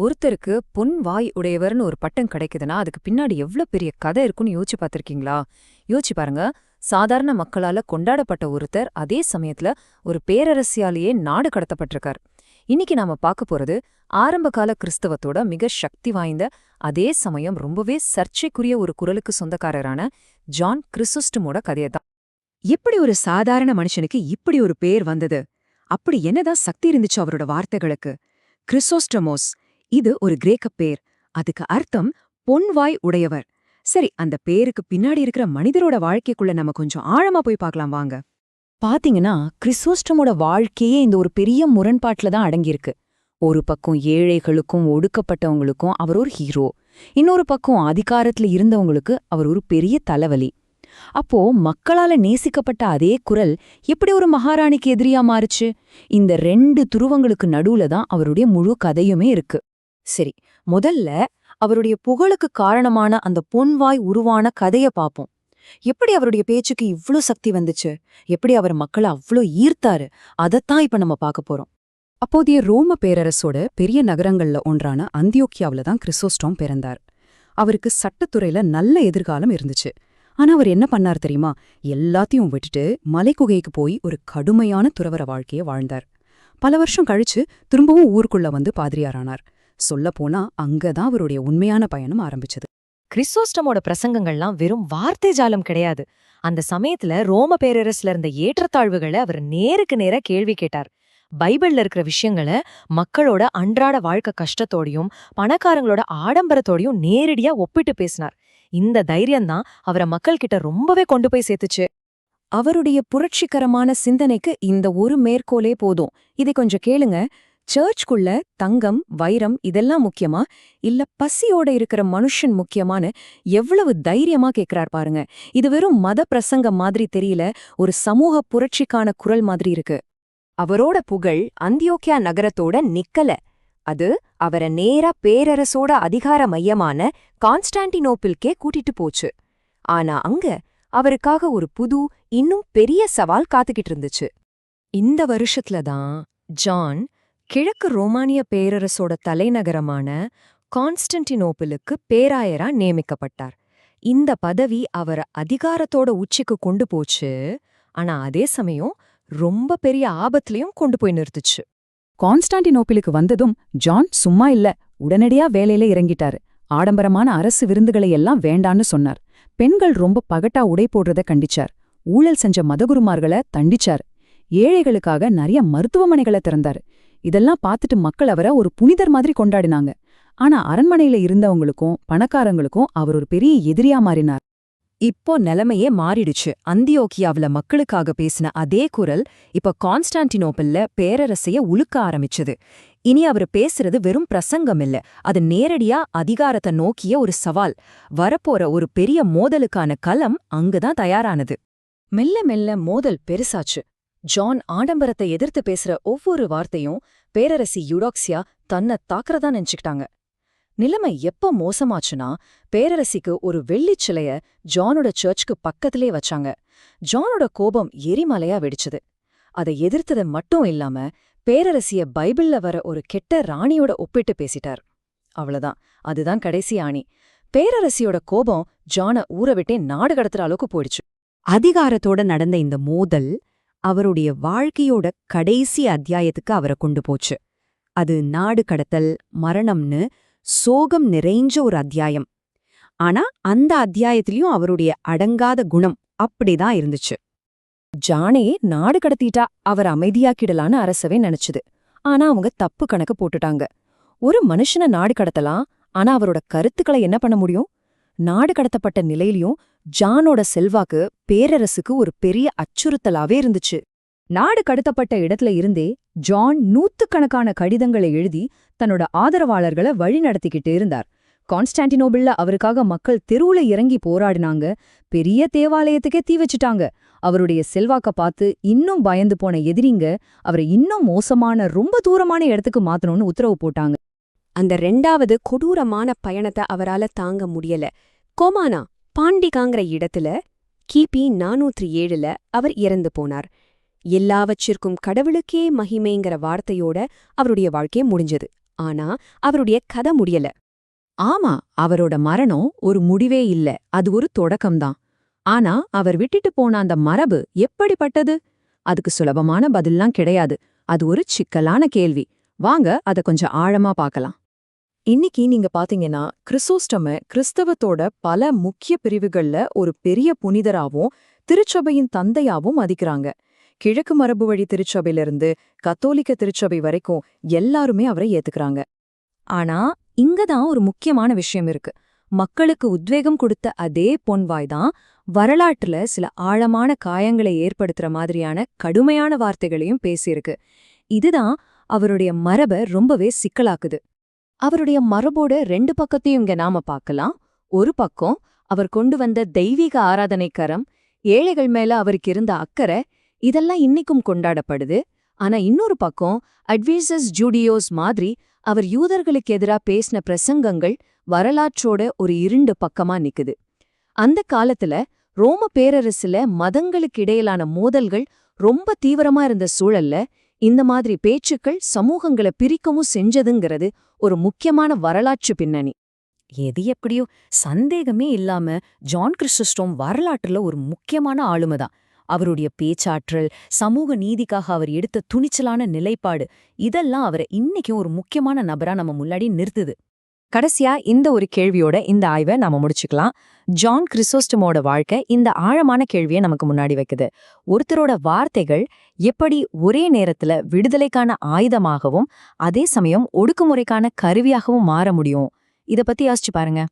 ஒருத்தருக்கு பொன் வாய் உடையவர்னு ஒரு பட்டம் கிடைக்குதுன்னா அதுக்கு பின்னாடி எவ்ளோ பெரிய கதை இருக்குன்னு யோசிச்சு பார்த்துருக்கீங்களா? யோசிச்சு பாருங்க. சாதாரண மக்களால கொண்டாடப்பட்ட ஒருத்தர் அதே சமயத்துல ஒரு பேரரசியாலேயே நாடு கடத்தப்பட்டிருக்கார். இன்னைக்கு நாம பார்க்க போறது ஆரம்பகால கிறிஸ்தவத்தோட மிக சக்தி வாய்ந்த அதே சமயம் ரொம்பவே சர்ச்சைக்குரிய ஒரு குரலுக்கு சொந்தக்காரரான ஜான் கிறிஸோஸ்டமோட கதையை தான் எப்படி ஒரு சாதாரண மனுஷனுக்கு இப்படி ஒரு பேர் வந்தது? அப்படி என்னதான் சக்தி இருந்துச்சு அவரோட வார்த்தைகளுக்கு? கிறிசோஸ்டமோஸ் இது ஒரு கிரேக்க பேர். அதுக்கு அர்த்தம் பொன்வாய் உடையவர். சரி அந்த பேருக்கு பின்னாடி இருக்கிற மனிதரோட வாழ்க்கைக்குள்ள நம்ம கொஞ்சம் ஆழமா போய் பார்க்கலாம் வாங்க. பாத்தீங்கன்னா கிறிசோஸ்டமோட வாழ்க்கையே இந்த ஒரு பெரிய முரண்பாட்டுல தான் அடங்கியிருக்கு. ஒரு பக்கம் ஏழைகளுக்கும் ஒடுக்கப்பட்டவங்களுக்கும் அவர் ஒரு ஹீரோ இன்னொரு பக்கம் அதிகாரத்துல இருந்தவங்களுக்கு அவர் ஒரு பெரிய தலைவலி. அப்போ மக்களால நேசிக்கப்பட்ட அதே குரல் எப்படி ஒரு மகாராணிக்கு எதிரியா மாறுச்சு? இந்த ரெண்டு துருவங்களுக்கு நடுவுல தான் அவருடைய முழு கதையுமே இருக்கு. சரி முதல்ல அவருடைய புகழுக்கு காரணமான அந்த பொன்வாய் உருவான கதைய பாப்போம். எப்படி அவருடைய பேச்சுக்கு இவ்ளோ சக்தி வந்துச்சு? எப்படி அவர் மக்களை அவ்ளோ ஈர்த்தாரு? அதத்தான் இப்ப நம்ம பார்க்க போறோம். அப்போதைய ரோம பேரரசோட பெரிய நகரங்கள்ல ஒன்றான அந்தியோக்கியாவுல தான் கிறிசோஸ்டோம் பிறந்தார். அவருக்கு சட்டத்துறையில நல்ல எதிர்காலம் இருந்துச்சு. ஆனா அவர் என்ன பண்ணார் தெரியுமா? எல்லாத்தையும் விட்டுட்டு மலைக்குகைக்கு போய் ஒரு கடுமையான துறவர வாழ்க்கைய வாழ்ந்தார். பல வருஷம் கழிச்சு திரும்பவும் ஊருக்குள்ள வந்து பாதிரியாரானார். சொல்லப்போனா அங்கதான் அவருடைய உண்மையான பயணம் ஆரம்பிச்சது. கிறிஸ்தோஸ்டமோட பிரசங்கங்கள்லாம் வெறும் வார்த்தை ஜாலம் கிடையாது. அந்த சமயத்துல ரோம பேரரசுல இருந்த ஏற்றத்தாழ்வுகளை அவர் நேருக்கு நேர கேள்வி கேட்டார். பைபிள்ல இருக்கிற விஷயங்களை மக்களோட அன்றாட வாழ்க்கை கஷ்டத்தோடையும் பணக்காரங்களோட ஆடம்பரத்தோடையும் நேரடியா ஒப்பிட்டு பேசினார். இந்த தைரியம்தான் அவரை மக்கள் கிட்ட ரொம்பவே கொண்டு போய் சேர்த்துச்சு. அவருடைய புரட்சிகரமான சிந்தனைக்கு இந்த ஒரு மேற்கோளே போதும். இதை கொஞ்சம் கேளுங்க. சர்ச்குள்ள தங்கம் வைரம் இதெல்லாம் முக்கியமா? இல்ல பசியோட இருக்கிற மனுஷன் முக்கியமான்னு எவ்வளவு தைரியமா கேக்குறார் பாருங்க. இது வெறும் மத பிரசங்கம் மாதிரி தெரியல ஒரு சமூக புரட்சிக்கான குரல் மாதிரி இருக்கு. அவரோட புகழ் அந்தியோக்கியா நகரத்தோட நிக்கல. அது அவரை நேரா பேரரசோட அதிகார மையமான கான்ஸ்டான்டினோப்பிள்கே கூட்டிட்டு போச்சு. ஆனா அங்க அவருக்காக ஒரு புது இன்னும் பெரிய சவால் காத்துக்கிட்டு இருந்துச்சு. இந்த வருஷத்துல தான் ஜான் கிழக்கு ரோமானிய பேரரசோட தலைநகரமான கான்ஸ்டன்டினோபிளுக்கு பேராயரா நியமிக்கப்பட்டார். இந்த பதவி அவரை அதிகாரத்தோட உச்சிக்கு கொண்டு போச்சு. ஆனா அதே சமயம் ரொம்ப பெரிய ஆபத்துலயும் கொண்டு போய் நிறுத்துச்சு. கான்ஸ்டான்டினோபிளுக்கு வந்ததும் ஜான் சும்மா இல்ல உடனடியா வேலையில இறங்கிட்டாரு. ஆடம்பரமான அரசு விருந்துகளை எல்லாம் வேண்டான்னு சொன்னார். பெண்கள் ரொம்ப பகட்டா உடை போடுறத கண்டிச்சார். ஊழல் செஞ்ச மதகுருமார்களை தண்டிச்சார். ஏழைகளுக்காக நிறைய மருத்துவமனைகளை திறந்தாரு. இதெல்லாம் பார்த்துட்டு மக்கள் அவரை ஒரு புனிதர் மாதிரி கொண்டாடினாங்க. ஆனா அரண்மனையில இருந்தவங்களுக்கும் பணக்காரங்களுக்கும் அவர் ஒரு பெரிய எதிரியா மாறினார். இப்போ நிலைமையே மாறிடுச்சு. அந்தியோக்கியாவில மக்களுக்காக பேசின அதே குரல் இப்ப கான்ஸ்டான்டினோப்பிள்ல பேரரசைய உழுக்க ஆரம்பிச்சது. இனி அவர் பேசுறது வெறும் பிரசங்கம் இல்ல. அது நேரடியா அதிகாரத்தை நோக்கிய ஒரு சவால். வரப்போற ஒரு பெரிய மோதலுக்கான களம் அங்குதான் தயாரானது. மெல்ல மெல்ல மோதல் பெருசாச்சு. ஜான் ஆடம்பரத்தை எதிர்த்து பேசுற ஒவ்வொரு வார்த்தையும் பேரரசி யூடாக்ஸியா தன்னை தாக்குறதா நினைச்சுக்கிட்டாங்க. நிலைமை எப்ப மோசமாச்சுன்னா பேரரசிக்கு ஒரு வெள்ளிச் சிலைய ஜானோட சர்ச்சுக்கு பக்கத்திலே வச்சாங்க. ஜானோட கோபம் எரிமலையா வெடிச்சது. அதை எதிர்த்தது மட்டும் இல்லாம பேரரசிய பைபிள்ல வர ஒரு கெட்ட ராணியோட ஒப்பிட்டு பேசிட்டார். அவ்வளவுதான். அதுதான் கடைசி ஆணி. பேரரசியோட கோபம் ஜான ஊற விட்டே நாடு கடத்துற அளவுக்கு போயிடுச்சு. அதிகாரத்தோட நடந்த இந்த மோதல் அவருடைய வாழ்க்கையோட கடைசி அத்தியாயத்துக்கு அவரை கொண்டு போச்சு. அது நாடு கடத்தல் மரணம்னு சோகம் நிறைஞ்ச ஒரு அத்தியாயம். ஆனா அந்த அத்தியாயத்திலயும் அவருடைய அடங்காத குணம் அப்படிதான் இருந்துச்சு. ஜானே நாடு கடத்திட்டா அவர் அமைதியாக்கிடலான்னு அரசவே நினைச்சுது. ஆனா அவங்க தப்பு கணக்கு போட்டுட்டாங்க. ஒரு மனுஷன நாடு கடத்தலாம் ஆனா அவரோட கருத்துக்களை என்ன பண்ண முடியும்? நாடு கடத்தப்பட்ட நிலையிலயும் ஜானோட செல்வாக்கு பேரரசுக்கு ஒரு பெரிய அச்சுறுத்தலாவே இருந்துச்சு. நாடு கடத்தப்பட்ட இடத்துல இருந்தே ஜான் நூத்துக்கணக்கான கடிதங்களை எழுதி தன்னோட ஆதரவாளர்களை வழிநடத்திக்கிட்டு இருந்தார். கான்ஸ்டான்டினோபிள்ல அவருக்காக மக்கள் தெருவுல இறங்கி போராடினாங்க பெரிய தேவாலயத்துக்கே தீ வச்சுட்டாங்க. அவருடைய செல்வாக்க பார்த்து இன்னும் பயந்து போன எதிரிங்க அவரை இன்னும் மோசமான ரொம்ப தூரமான இடத்துக்கு மாத்தணும்னு உத்தரவு போட்டாங்க. அந்த ரெண்டாவது கொடூரமான பயணத்தை அவரால தாங்க முடியல. கோமானா பாண்டிகாங்கிற இடத்துல கிபி நானூற்றி ஏழுல அவர் இறந்து போனார். எல்லாவற்றிற்கும் கடவுளுக்கே மகிமைங்கிற வார்த்தையோட அவருடைய வாழ்க்கை முடிஞ்சது. ஆனா அவருடைய கதை முடியல. ஆமா அவரோட மரணம் ஒரு முடிவே இல்ல. அது ஒரு தொடக்கம்தான். ஆனா அவர் விட்டுட்டு போன அந்த மரபு எப்படிப்பட்டது? அதுக்கு சுலபமான பதில்லாம் கிடையாது. அது ஒரு சிக்கலான கேள்வி. வாங்க அத கொஞ்சம் ஆழமா பார்க்கலாம். இன்னைக்கு நீங்க பாத்தீங்கன்னா கிறிசோஸ்டம கிறிஸ்தவத்தோட பல முக்கிய பிரிவுகள்ல ஒரு பெரிய புனிதராவும் திருச்சபையின் தந்தையாவும் மதிக்கிறாங்க. கிழக்கு மரபு வழி திருச்சபையிலிருந்து கத்தோலிக்க திருச்சபை வரைக்கும் எல்லாருமே அவரை ஏத்துக்கிறாங்க. ஆனா இங்கதான் ஒரு முக்கியமான விஷயம் இருக்கு. மக்களுக்கு உத்வேகம் கொடுத்த அதே பொன்வாய் தான் வரலாற்றுல சில ஆழமான காயங்களை ஏற்படுத்துற மாதிரியான கடுமையான வார்த்தைகளையும் பேசியிருக்கு. இதுதான் அவருடைய மரபை ரொம்பவே சிக்கலாக்குது. அவருடைய மரபோட ரெண்டு பக்கத்தையும் இங்க நாம பார்க்கலாம். ஒரு பக்கம் அவர் கொண்டு வந்த தெய்வீக ஆராதனைக்கரம் ஏழைகள் மேல அவருக்கு இருந்த அக்கறை இதெல்லாம் இன்னைக்கும் கொண்டாடப்படுது. ஆனா இன்னொரு பக்கம் அட்வைசஸ் ஜூடியோஸ் மாதிரி அவர் யூதர்களுக்கு எதிரா பேசின பிரசங்கங்கள் வரலாற்றோட ஒரு இருண்டு பக்கமா நிக்குது. அந்த காலத்துல ரோம பேரரசுல மதங்களுக்கு இடையிலான மோதல்கள் ரொம்ப தீவிரமா இருந்த சூழல்ல இந்த மாதிரி பேச்சுக்கள் சமூகங்களை பிரிக்கவும் செஞ்சதுங்கிறது ஒரு முக்கியமான வரலாற்று பின்னணி. எது எப்படியோ சந்தேகமே இல்லாம ஜான் கிறிஸ்டோம் வரலாற்றுல ஒரு முக்கியமான ஆளுமைதான். அவருடைய பேச்சாற்றல் சமூக நீதிக்காக அவர் எடுத்த துணிச்சலான நிலைப்பாடு இதெல்லாம் அவரை இன்னைக்கும் ஒரு முக்கியமான நபரா நம்ம முன்னாடி நிறுத்துது. கடைசியா இந்த ஒரு கேள்வியோட இந்த ஆய்வை நாம முடிச்சுக்கலாம். ஜான் கிறிசோஸ்டமோட வாழ்க்கை இந்த ஆழமான கேள்வியை நமக்கு முன்னாடி வைக்குது. ஒருத்தரோட வார்த்தைகள் எப்படி ஒரே நேரத்துல விடுதலைக்கான ஆயுதமாகவும் அதே சமயம் ஒடுக்குமுறைக்கான கருவியாகவும் மாற முடியும்? இத பத்தி யோசிச்சு பாருங்க.